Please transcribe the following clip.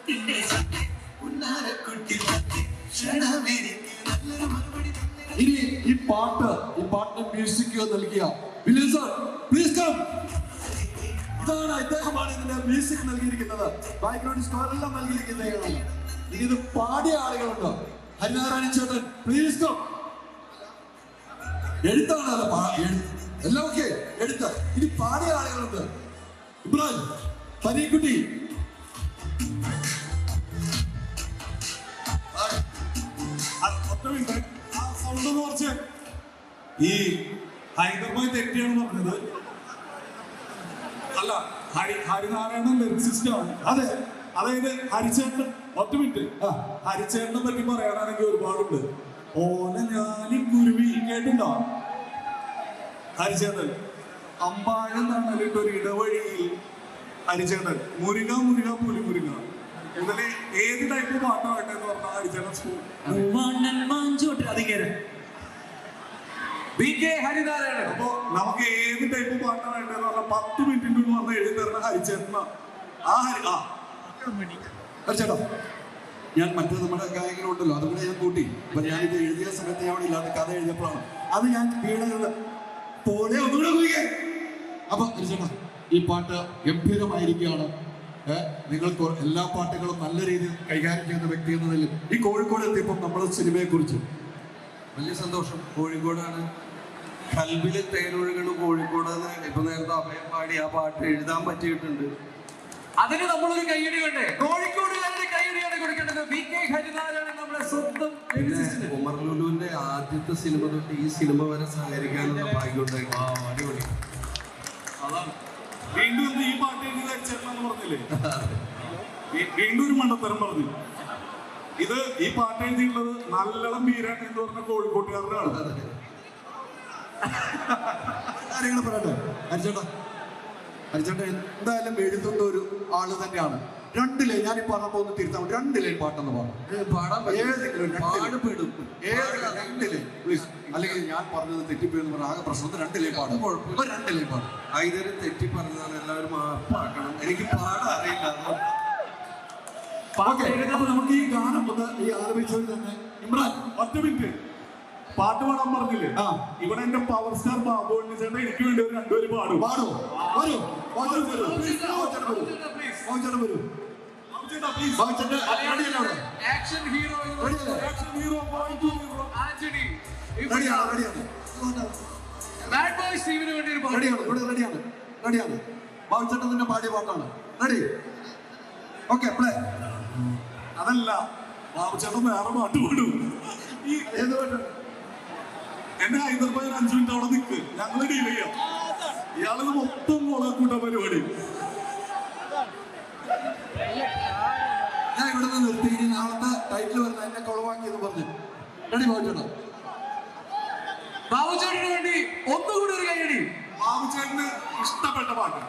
മുത്തിന്റെ തന്നെ ഇനി ഈ പാട്ട് ഈ പാട്ടിന് മ്യൂസിക് നൽകിയ? വില്യൻ സർ പ്ലീസ് കം ഇതാണ് ഇദ്ദേഹമാണ് മ്യൂസിക് നൽകിയിരിക്കുന്നത്. ബാക്ക്ഗ്രൗണ്ട് സ്കോർ എല്ലാം നൽകിയിരിക്കുന്നത്. ഇത് പാടിയ ആളുകളുണ്ട്. ഹരിനാരായണ ചേട്ടൻ പ്ലീസ് കം എഴുത്താണ് അത് എല്ലാം ഓക്കെ എഴുത്ത്. ഇനി പാടിയ ആളുകളുണ്ട്. ഇബ്രാഹിം പരീക്കുട്ടി സൗണ്ട് എന്ന് കുറച്ച് ഈ ഹൈദർബാദ് തെറ്റിയാണ് പറഞ്ഞത്. അല്ല ഹരി ഹരിനാരായണൻ ലിറിക്സിസ്റ്റ് ആണ്. അതെ അതായത് ഹരിചേട്ടൻ. ഒറ്റ മിനിറ്റ് ആ. ഹരിചേട്ടനെ പറ്റി പറയാനാണെങ്കിൽ ഒരുപാടുണ്ട്. ഓനെ ഞാനി കുരുവി കേട്ടുണ്ടോ ഹരിചേട്ടൻ. അമ്പാഴം തണലിട്ട് ഒരു ഇടവഴിയിൽ ഹരിചേട്ടൻ. മുരുക മുരുക പുലി മുരുക ഇതിൽ ഏത് ടൈപ്പ് പാട്ടാവട്ടെ എന്ന് പറഞ്ഞാൽ ഹരിചേട്ടൻ സ്കൂൾ ബി കെ ഹരിനാരായണൻ. അപ്പൊ നമുക്ക് ഏത് ടൈപ്പ് പാട്ടാണ് വേണ്ടതെന്ന് പറഞ്ഞാൽ പത്ത് മിനിറ്റിന്റെ ഉള്ളിൽ വന്ന് എഴുതി തരുന്ന ഹരിചേട്ടന. ആ ഹരി ആ. ചേട്ടാ ഞാൻ മറ്റേ നമ്മുടെ ഗായകനുണ്ടല്ലോ അതുകൂടെ ഞാൻ കൂട്ടി. അപ്പൊ ഞാൻ ഇത് എഴുതിയ സമയത്ത് ഞാൻ അവിടെ ഇല്ലാത്ത കഥ എഴുതിയപ്പോഴാണ്. അത് ഞാൻ വീണത് പോലെ ഒന്നുകൂടെ കുയിക്കേ അപ്പൊ ഹരിച്ചേട്ടാ ഈ പാട്ട് ഗംഭീരമായിരിക്കുകയാണ്. ഏഹ് നിങ്ങൾ എല്ലാ പാട്ടുകളും നല്ല രീതിയിൽ കൈകാര്യം ചെയ്യുന്ന വ്യക്തി എന്ന നിലയിൽ ഈ കോഴിക്കോട് എത്തിയപ്പോൾ നമ്മുടെ സിനിമയെ കുറിച്ച് വലിയ സന്തോഷം. കോഴിക്കോടാണ്. കൽബിലെ തേനൊഴുകൾ കോഴിക്കോട് ഇപ്പൊ നേരത്തെ അഭയം പാടി ആ പാട്ട് എഴുതാൻ പറ്റിയിട്ടുണ്ട്. അതിന് നമ്മളൊരു കൈയടി വേണ്ടേ? കോഴിക്കോടുകാരുടെ കൊടുക്കേണ്ടത്? ബി കെ നമ്മുടെ സ്വന്തം ഉമർ ലുലുവിന്റെ ആദ്യത്തെ സിനിമ തൊട്ട് ഈ സിനിമ വരെ സഹകരിക്കാനുള്ള ഭാഗ്യം ഉണ്ടായിരുന്നു അടിപൊളി. അതാണ്. വീണ്ടും ഈ പാട്ട് എഴുതി ഹരിചേട്ടനെന്ന് പറഞ്ഞില്ലേ? വീണ്ടും ഒരു മണ്ടത്തരം പറഞ്ഞു. ഇത് ഈ പാട്ട് എഴുതിയിട്ടുള്ളത് നല്ലോണം ബീരാൻ എന്ന് പറഞ്ഞ കോഴിക്കോട്ടുകാരനാണ്. കാര്യങ്ങൾ പറയട്ടെ? അരിച്ചേട്ടാ അരിച്ചേട്ടാ എന്തായാലും എഴുതുന്ന ഒരു ആൾ തന്നെയാണ്. രണ്ടിലെ ഞാൻ ഈ പറഞ്ഞപ്പോ ഒന്ന് തിരുത്താൻ രണ്ട് ലൈൻ പാട്ടെന്ന് പറഞ്ഞു. ഏതെങ്കിലും പ്ലീസ്. അല്ലെങ്കിൽ ഞാൻ പറഞ്ഞത് തെറ്റിപ്പോയി എന്ന് പറഞ്ഞ ആകെ പ്രശ്നത്തിൽ രണ്ടിലെ പാടും. കുഴപ്പമില്ല. രണ്ട് ലൈൻ പാടും. ഐതര് തെറ്റി പറഞ്ഞാൽ എല്ലാവരും മാപ്പാക്കണം എനിക്ക് പാടാൻ അറിയില്ല അപ്പൊ നമുക്ക് ഈ ഗാനം ഒന്ന് ഈ ആലപിച്ചവർ തന്നെ ഇമ്രാൻ ഒറ്റ മിനിറ്റ്. പാട്ട് പാടാൻ പറഞ്ഞില്ലേ. ഇവിടെ എന്റെ പവർ സ്റ്റാർ ബാബു ചേട്ടൻ എനിക്ക് വേണ്ടി ഒരു രണ്ടുപേര് പാടും. പാടോ. Action hero to hero. Antony റെഡിയാണ് റെഡിയാണ് ബാഡ് ബോയ് സ്റ്റീവിന് വേണ്ടി ഒരു റെഡിയാണ് ഇവിടെ റെഡിയാണ് റെഡിയാണ് ബാബുച്ചേട്ടൻ തന്നെ പാടിയ പാട്ടാണ്. റെഡി. ഓക്കെ പ്ലേ അതല്ല ബാബുചേട്ടൻ വേറെ പാട്ട് പാടും. ഈ ഏത് പാട്ടാണ് എന്നെ ഹൈദരാബാദ് അഞ്ചു മിനിറ്റ് അവിടെ നിൽക്ക് ഞങ്ങൾ ഡീൽ ചെയ്യാം. ഇയാളിത് മുളകൂട്ട പരിപാടി? ഞാൻ ഇവിടെ നിന്ന് നിർത്തി ഇനി നാളത്തെ ടൈറ്റിൽ വരുന്ന എന്നെ കൊളവാക്കി എന്ന് പറഞ്ഞു. റെഡി ബാബുചേട്ടാ ബാബുചേട്ടന് വേണ്ടി ഒന്നുകൂടി ഒരു കൈയടി ബാബുചേട്ടന് ഇഷ്ടപ്പെട്ട പാട്ട്.